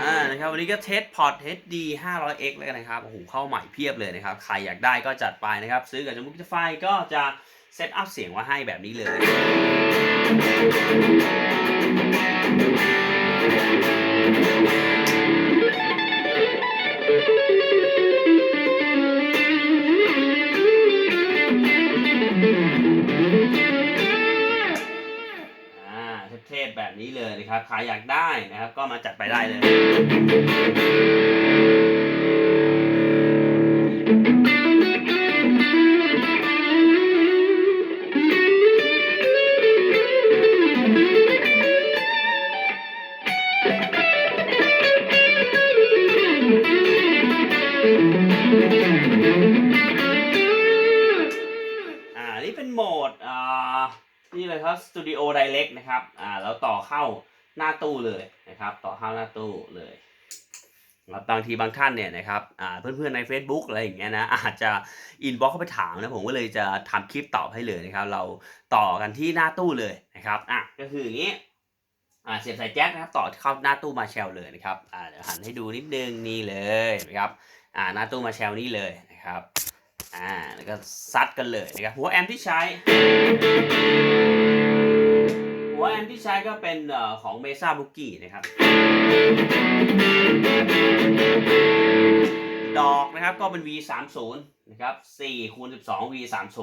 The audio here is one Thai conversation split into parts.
อ่านะครับวันนี้ก็เทสพอร์ต HD 500X แล้วกันนะครับโอ้โหเข้าใหม่เพียบเลยนะครับ ใครอยากได้ก็จัดไปนะครับ ซื้อกับจมูกไฟก็จะเซตอัพเสียงไว้ให้แบบนี้เลย เทพแบบนี้เลยนะครับ ใครอยากได้นะครับ ก็มาจัดไปได้เลย อ่า นี่เป็นโหมด อ่า นี่เลยครับ Studio Direct นะครับ อ่า แล้วต่อเข้าหน้าตู้เลยนะครับ ต่อเข้าหน้าตู้เลยแล้วบางทีบางท่านเนี่ยนะครับอ่าเพื่อนๆใน Facebook อะไรอย่างเงี้ยนะอาจจะอินบ็อกเข้าไปถามนะผมก็เลยจะทำคลิปตอบให้เลยนะครับ เราต่อกันที่หน้าตู้เลยนะครับอะก็คืออย่างนี้ อ่าเสียบสายแจ็คนะครับต่อเข้าหน้าตู้มาแชลเลยนะครับอ่าเดี๋ยวหันให้ดูนิดนึงนี่เลยนะครับอ่าหน้าตู้มาแชลนี่เลยนะครับอ่าแล้วก็ซัดกันเลยนะครับหัวแอมที่ใช้ หัวแอมที่ใช้ก็เป็นเอ่อของ Mesa b o o k i e นะครับดอกนะครับก็เป็น V30 นะครับ4คูณ12 V30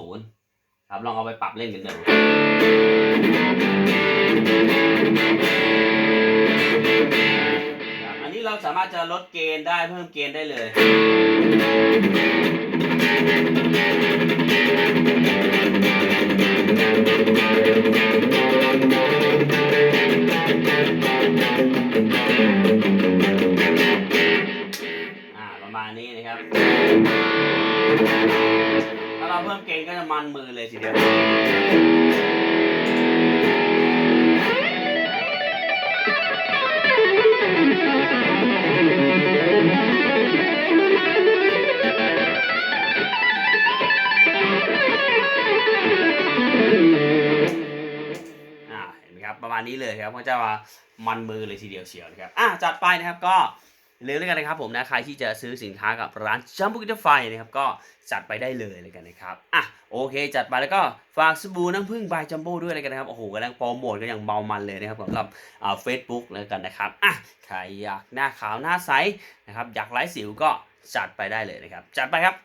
ครับลองเอาไปปรับเล่นกันดู เราสามารถจะลดเกณฑ์ได้เพิ่มเกณฑ์ได้เลย อ่าประมาณนี้นะครับ ถ้าเราเพิ่มเกณฑ์ก็จะมันมือเลยทีเดียว มาณนี้เลยครับก็จะว่ามันมือเลยทีเดียวเชียวนะครับอะจัดไปนะครับก็อย่าลืมแล้วกันนะครับผมนะใครที่จะซื้อสินค้ากับร้านจัมบุกิตไฟนะครับก็จัดไปได้เลยเลยกันนะครับอะโอเค จัดไปแล้วก็ฝากสบู่น้ำผึ้งบายจัมโบ้ด้วยเลยกันนะครับโอ้โหกำลังโปรโมทกันอย่างเบามันเลยนะครับสำหรับอ่าเฟซบุ๊กแล้วกันนะครับอะใครอยากหน้าขาวหน้าใสนะครับอยากไร้สิวก็จัดไปได้เลยนะครับจัดไปครับ